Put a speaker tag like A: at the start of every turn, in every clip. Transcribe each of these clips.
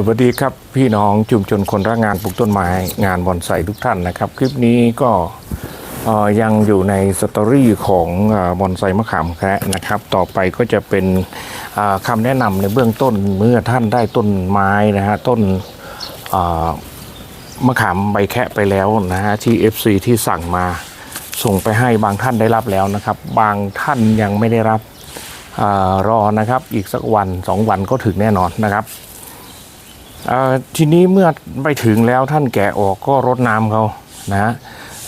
A: สวัสดีครับพี่น้องชุมชนคนรักงานปลูกต้นไม้งานบอนไซทุกท่านนะครับ คลิปนี้ก็ยังอยู่ในสตอรี่ของบอนไซมะขามแคะนะครับ ต่อไปก็จะเป็นคำแนะนำในเบื้องต้นเมื่อท่านได้ต้นไม้นะฮะต้นมะขามใบแคะไปแล้วนะฮะที่ FC ที่สั่งมาส่งไปให้บางท่านได้รับแล้วนะครับ บางท่านยังไม่ได้รับอรอนะครับ อีกสักวันสองวันก็ถึงแน่นอนนะครับ ทีนี้เมื่อไปถึงแล้วท่านแกะออกก็รดน้ำเขานะฮะ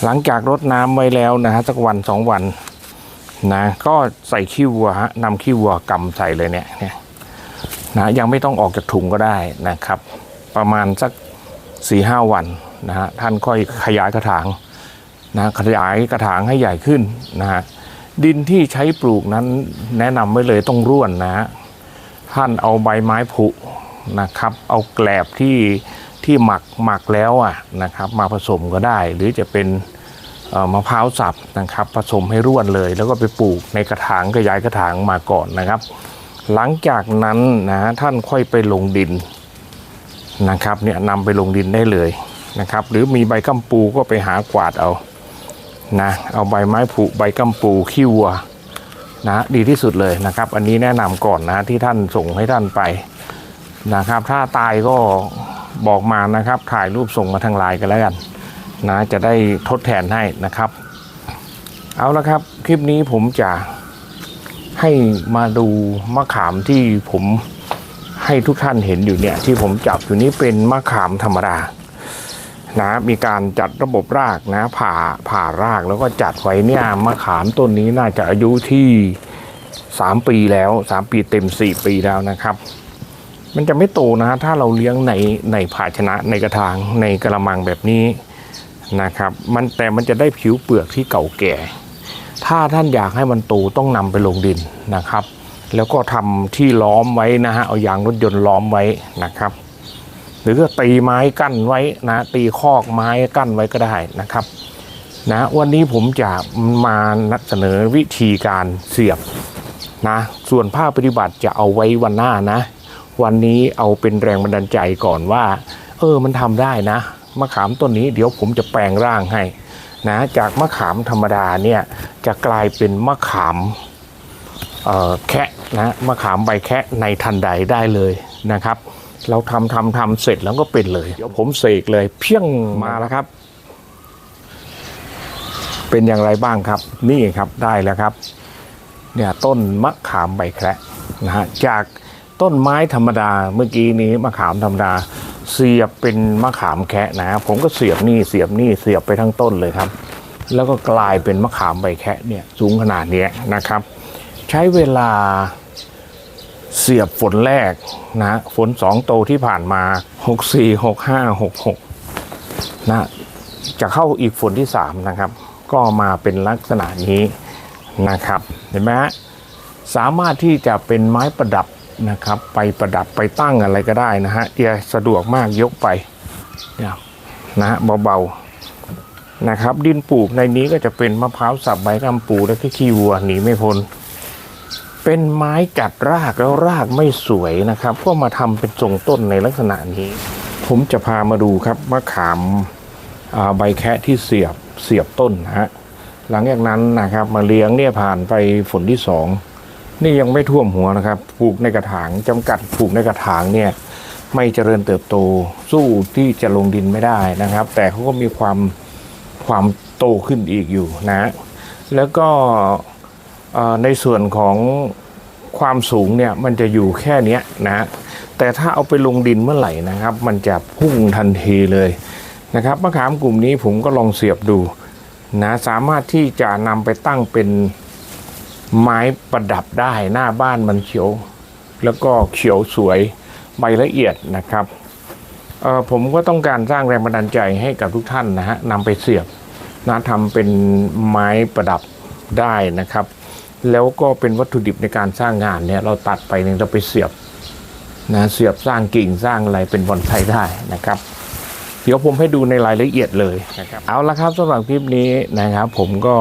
A: หลังจากรดน้ำไว้แล้วนะฮะสักวันสองวันนะก็ใส่ขี้วัวฮะนำขี้วัวกำใส่เลยเนี่ยเนี่ยนะยังไม่ต้องออกจากถุงก็ได้นะครับ ประมาณสักสี่ห้าวันนะฮะท่านค่อยขยายกระถางนะขยายกระถางให้ใหญ่ขึ้นนะฮะดินที่ใช้ปลูกนั้นแนะนำไว้เลยต้องร่วนนะฮะท่านเอาใบไม้ผุ นะครับ เอาแกลบที่ที่หมักหมักแล้วอะนะครับ มาผสมก็ได้ หรือจะเป็นมะพร้าวสับนะครับ ผสมให้ร่วนเลย แล้วก็ไปปลูกในกระถางขยายกระถางมาก่อนนะครับ หลังจากนั้นนะท่านค่อยไปลงดินนะครับเนี่ยนำไปลงดินได้เลยนะครับ หรือมีใบกัมปูก็ไปหากวาดเอานะเอาใบไม้ผุใบกัมปูขี้วัวนะดีที่สุดเลยนะครับ อันนี้แนะนำก่อนนะที่ท่านส่งให้ท่านไป นะครับ ถ้าตายก็บอกมานะครับ ถ่ายรูปส่งมาทางไลน์กันแล้วกันนะจะได้ทดแทนให้นะครับ เอาละครับ คลิปนี้ผมจะให้มาดูมะขามที่ผมให้ทุกท่านเห็นอยู่เนี่ย ที่ผมจับอยู่นี้เป็นมะขามธรรมดานะมีการจัดระบบรากนะผ่าผ่ารากแล้วก็จัดไว้เนี่ยมะขามต้นนี้น่าจะอายุที่สามปีแล้วสามปีเต็มสี่ปีแล้วนะครับ มันจะไม่โตนะถ้าเราเลี้ยงในในภาชนะในกระถางในกระมังแบบนี้นะครับมันแต่มันจะได้ผิวเปลือกที่เก่าแก่ ถ้าท่านอยากให้มันโตต้องนำไปลงดินนะครับ แล้วก็ทำที่ล้อมไว้นะฮะเอายางรถยนต์ล้อมไว้นะครับ หรือก็ตีไม้กั้นไว้นะตีคอกไม้กั้นไว้ก็ได้นะครับนะวันนี้ผมจะมานัดเสนอวิธีการเสียบนะส่วนภาคปฏิบัติจะเอาไว้วันหน้านะ วันนี้เอาเป็นแรงบันดาลใจก่อนว่า เออมันทำได้นะมะขามต้นนี้เดี๋ยวผมจะแปลงร่างให้นะจากมะขามธรรมดาเนี่ยจะกลายเป็นมะขามแคะนะมะขามใบแคะในทันใดได้เลยนะครับ เราทำทำทำเสร็จแล้วก็เป็นเลย เดี๋ยวผมเสกเลยเพียงมาแล้วครับ เป็นอย่างไรบ้างครับ นี่ครับได้แล้วครับ เนี่ยต้นมะขามใบแคระนะฮะจาก ต้นไม้ธรรมดาเมื่อกี้นี้มะขามธรรมดา เสียบเป็นมะขามแคะนะ ผมก็เสียบนี่เสียบนี่เสียบไปทั้งต้นเลยครับ แล้วก็กลายเป็นมะขามใบแคะเนี่ยสูงขนาดนี้นะครับ ใช้เวลาเสียบฝนแรกนะฝนสองโตที่ผ่านมา 6 4 6 5 6 6นะจะเข้าอีกฝนที่ 3 นะครับ ก็มาเป็นลักษณะนี้นะครับ เห็นไหมฮะสามารถที่จะเป็นไม้ประดับ นะครับ ไปประดับไปตั้งอะไรก็ได้นะฮะเดียสะดวกมากยกไปเนี่ยนะฮะเบาๆนะครับ ดินปลูกในนี้ก็จะเป็นมะพร้าวสับใบกำปูและขี้วัวหนีไม่พ้นเป็นไม้กัดรากแล้วรากไม่สวยนะครับ ก็มาทำเป็นทรงต้นในลักษณะนี้ ผมจะพามาดูครับมะขามใบแคะที่เสียบเสียบต้นนะฮะหลังจากนั้นนะครับมาเลี้ยงเนี่ยผ่านไปฝนที่สอง นี่ยังไม่ท่วมหัวนะครับปลูกในกระถางจำกัดปลูกในกระถางเนี่ยไม่เจริญเติบโตสู้ที่จะลงดินไม่ได้นะครับ แต่เขาก็มีความความโตขึ้นอีกอยู่นะ แล้วก็ในส่วนของความสูงเนี่ยมันจะอยู่แค่เนี้ยนะแต่ถ้าเอาไปลงดินเมื่อไหร่นะครับ มันจะพุ่งทันทีเลยนะครับมะขามกลุ่มนี้ผมก็ลองเสียบดูนะสามารถที่จะนำไปตั้งเป็น ไม้ประดับได้หน้าบ้านมันเขียว แล้วก็เขียวสวยใบละเอียดนะครับผมก็ต้องการสร้างแรงบันดาลใจให้กับทุกท่านนะฮะนำไปเสียบนะทำเป็นไม้ประดับได้นะครับ แล้วก็เป็นวัตถุดิบในการสร้างงานเนี่ยเราตัดไปเนี่ยเราไปเสียบนะเสียบสร้างกิ่งสร้างอะไรเป็นบอนไซได้นะครับ เดี๋ยวผมให้ดูในรายละเอียดเลยนะครับเอาละครับสำหรับคลิปนี้นะครับ ผมก็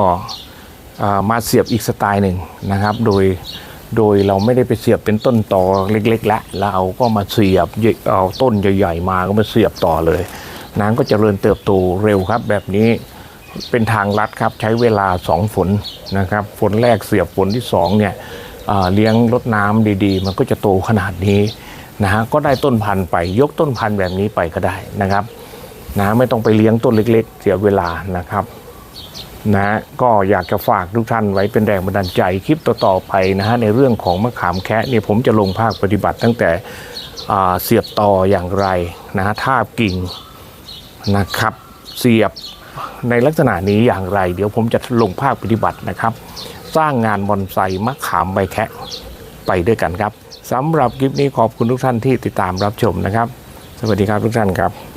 A: มาเสียบอีกสไตล์หนึ่งนะครับ โดยโดยเราไม่ได้ไปเสียบเป็นต้นตอเล็ก ๆ และเราก็มาเสียบเอาต้นใหญ่ๆมาก็มาเสียบต่อเลยน้ำก็เจริญเติบโตเร็วครับ แบบนี้เป็นทางลัดครับใช้เวลาสองฝนนะครับ ฝนแรกเสียบฝนที่สองเนี่ยเลี้ยงรดน้ำดีๆ มันก็จะโตขนาดนี้นะฮะก็ได้ต้นพันธุ์ไปยกต้นพันธุ์แบบนี้ไปก็ได้นะครับนะไม่ต้องไปเลี้ยงต้นเล็ก ๆ เสียเวลานะครับ นะก็อยากจะฝากทุกท่านไว้เป็นแรงบันดาลใจคลิปต่อๆไปนะฮะในเรื่องของมะขามแคะเนี่ยผมจะลงภาคปฏิบัติตั้งแต่เสียบต่ออย่างไรนะฮะทาบกิ่งนะครับเสียบในลักษณะนี้อย่างไร เดี๋ยวผมจะลงภาคปฏิบัตินะครับ สร้างงานบอนไซมะขามใบแคะไปด้วยกันครับสำหรับคลิปนี้ขอบคุณทุกท่านที่ติดตามรับชมนะครับ สวัสดีครับทุกท่านครับ